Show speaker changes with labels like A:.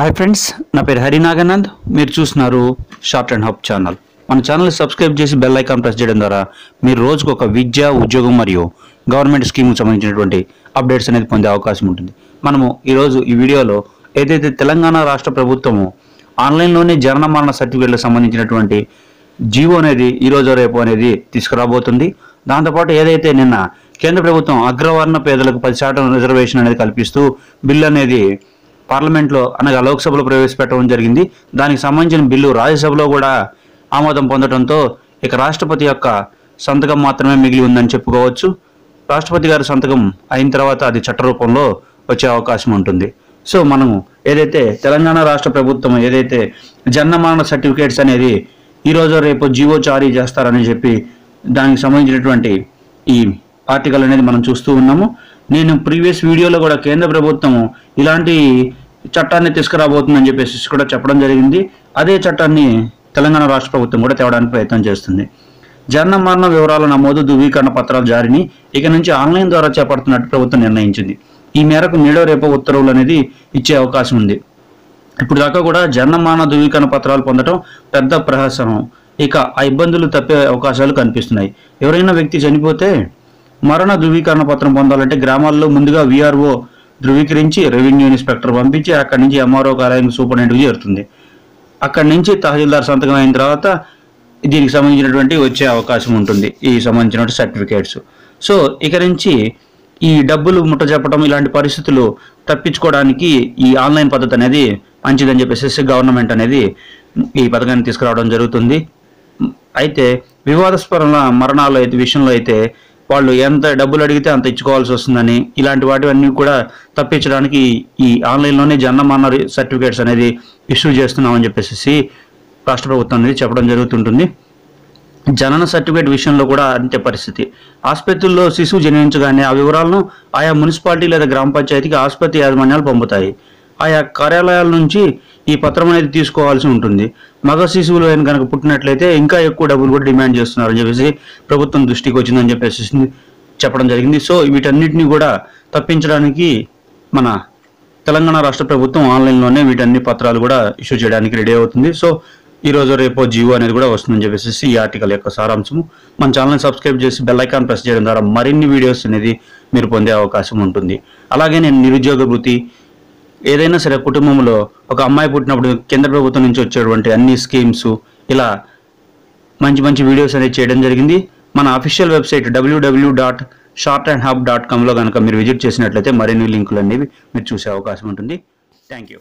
A: Hi friends నా పేరు హరి నాగనంద్. మీరు చూస్తున్నారు షార్ట్ అండ్ హబ్ ఛానల్ మన ఛానల్ సబ్స్క్రైబ్ చేసి బెల్ ఐకాన్ ప్రెస్ చేయడం ద్వారా మీరు రోజుకు ఒక విద్య ఉద్యోగం మరియు గవర్నమెంట్ స్కీమ్కి సంబంధించినటువంటి అప్డేట్స్ అనేది పొందే అవకాశం ఉంటుంది. మనము ఈరోజు ఈ వీడియోలో ఏదైతే తెలంగాణ రాష్ట్ర ప్రభుత్వము ఆన్లైన్లోనే జనన మరణ సర్టిఫికేట్లకు సంబంధించినటువంటి జీవో అనేది ఈ రోజు రేపు అనేది తీసుకురాబోతుంది. దాంతోపాటు ఏదైతే నిన్న కేంద్ర ప్రభుత్వం అగ్రవర్ణ పేదలకు పది శాతం రిజర్వేషన్ అనేది కల్పిస్తూ బిల్ అనేది పార్లమెంట్లో అనగా లోక్సభలో ప్రవేశపెట్టడం జరిగింది. దానికి సంబంధించిన బిల్లు రాజ్యసభలో కూడా ఆమోదం పొందడంతో ఇక రాష్ట్రపతి యొక్క సంతకం మాత్రమే మిగిలి ఉందని చెప్పుకోవచ్చు. రాష్ట్రపతి గారి సంతకం అయిన తర్వాత అది చట్ట రూపంలో వచ్చే అవకాశం ఉంటుంది. సో మనము ఏదైతే తెలంగాణ రాష్ట్ర ప్రభుత్వం ఏదైతే జన్మమరణ సర్టిఫికేట్స్ అనేది ఈరోజు రేపు జీవో జారీ చేస్తారని చెప్పి దానికి సంబంధించినటువంటి ఈ ఆర్టికల్ అనేది మనం చూస్తూ ఉన్నాము. నేను ప్రీవియస్ వీడియోలో కూడా కేంద్ర ప్రభుత్వం ఇలాంటి చట్టాన్ని తీసుకురాబోతుందని చెప్పేసి కూడా చెప్పడం జరిగింది. అదే చట్టాన్ని తెలంగాణ రాష్ట్ర ప్రభుత్వం కూడా తేవడానికి ప్రయత్నం చేస్తుంది. జనన మరణ వివరాల నమోదు ధృవీకరణ పత్రాల జారీని ఇక నుంచి ఆన్లైన్ ద్వారా చేపడుతున్నట్టు ప్రభుత్వం నిర్ణయించింది. ఈ మేరకు నేడో రేపో ఉత్తర్వులు అనేది ఇచ్చే అవకాశం ఉంది. ఇప్పుడు దాకా కూడా మరణ ధృవీకరణ పత్రాలు పొందడం పెద్ద ప్రహసనం. ఇక ఆ ఇబ్బందులు తప్పే అవకాశాలు కనిపిస్తున్నాయి. ఎవరైనా వ్యక్తి చనిపోతే మరణ ధృవీకరణ పత్రం పొందాలంటే గ్రామాల్లో ముందుగా విఆర్ఓ ధృవీకరించి రెవెన్యూ ఇన్స్పెక్టర్ పంపించి అక్కడి నుంచి ఎంఆర్ఓ కార్యాలయం సూపరింటెండెంట్కి చేరుతుంది. అక్కడి నుంచి తహసీల్దార్ సంతకం అయిన తర్వాత దీనికి సంబంధించినటువంటి వచ్చే అవకాశం ఉంటుంది. ఈ సంబంధించినటువంటి సర్టిఫికేట్స్. సో ఇక నుంచి ఈ డబ్బులు ముట్ట చెప్పడం ఇలాంటి పరిస్థితులు తప్పించుకోవడానికి ఈ ఆన్లైన్ పద్ధతి అనేది మంచిదని చెప్పేసి గవర్నమెంట్ అనేది ఈ పథకాన్ని తీసుకురావడం జరుగుతుంది. అయితే వివాదాస్పద మరణాలు అయితే విషయంలో అయితే వాళ్ళు ఎంత డబ్బులు అడిగితే అంత ఇచ్చుకోవాల్సి వస్తుందని ఇలాంటి వాటివన్నీ కూడా తప్పించడానికి ఈ ఆన్లైన్లోనే జన్మమరణ సర్టిఫికేట్స్ అనేది ఇష్యూ చేస్తున్నామని చెప్పేసి రాష్ట్ర ప్రభుత్వం అనేది చెప్పడం జరుగుతుంటుంది. జనన సర్టిఫికేట్ విషయంలో కూడా అంతే పరిస్థితి. ఆసుపత్రుల్లో శిశువు జన్మించగానే ఆ వివరాలను ఆయా మున్సిపాలిటీ లేదా గ్రామ పంచాయతీకి ఆసుపత్రి యాజమాన్యాలు పంపుతాయి. ఆయా కార్యాలయాల నుంచి ఈ పత్రం అనేది తీసుకోవాల్సి ఉంటుంది. మగ శిశువులు ఆయన కనుక పుట్టినట్లయితే ఇంకా ఎక్కువ డబ్బులు కూడా డిమాండ్ చేస్తున్నారని చెప్పేసి ప్రభుత్వం దృష్టికి వచ్చిందని చెప్పేసి చెప్పడం జరిగింది. సో వీటన్నిటిని కూడా తప్పించడానికి మన తెలంగాణ రాష్ట్ర ప్రభుత్వం ఆన్లైన్లోనే వీటన్ని పత్రాలు కూడా ఇష్యూ చేయడానికి రెడీ అవుతుంది. సో ఈ రోజు రేపో జియో అనేది కూడా వస్తుందని చెప్పేసి ఈ ఆర్టికల్ యొక్క సారాంశము. మన ఛానల్ని సబ్స్క్రైబ్ చేసి బెల్ ఐకాన్ ప్రెస్ చేయడం ద్వారా మరిన్ని వీడియోస్ అనేది మీరు పొందే అవకాశం ఉంటుంది. అలాగే నేను నిరుద్యోగ వృత్తి ఏదైనా సరే కుటుంబంలో ఒక అమ్మాయి పుట్టినప్పుడు కేంద్ర ప్రభుత్వం నుంచి వచ్చేటువంటి అన్ని స్కీమ్స్ ఇలా మంచి మంచి వీడియోస్ అనేది చేయడం జరిగింది. మన official website WWW dot short and hub dot కామ్లో కనుక మీరు విజిట్ చేసినట్లయితే మరిన్ని లింకులు అనేవి మీరు చూసే అవకాశం ఉంటుంది. Thank you.